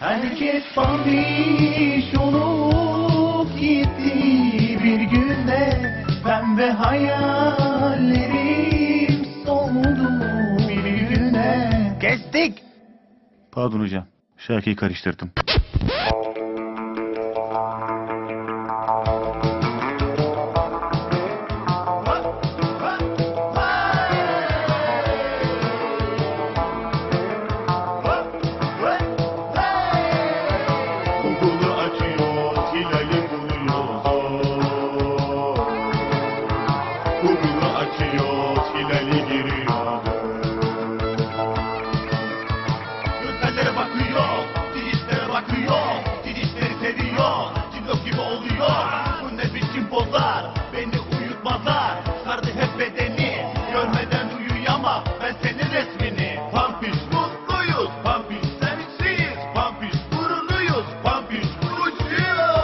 Herkes babiş olup gitti bir günde Pembe hayallerim soldu bir güne Kestik. Pardon hocam şarkıyı karıştırdım. ben senin resmini Pampiş mutluyuz. Pampiş sevinçliyiz Pampiş gururluyuz. Pampiş uçuyor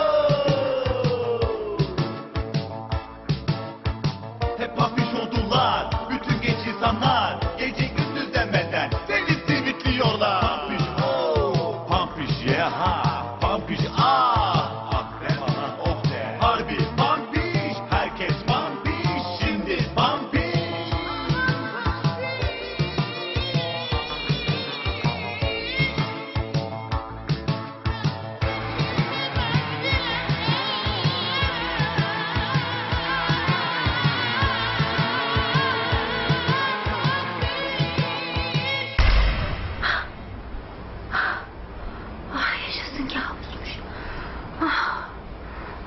Hep Pampiş oldular Bütün genç insanlar Gece gündüz demeden Seni sivitliyorlar Pampiş oh Pampiş yeah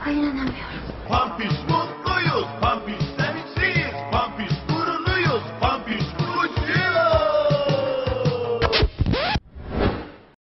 Ay inanamıyorum. Pampis mutluyuz. Pampis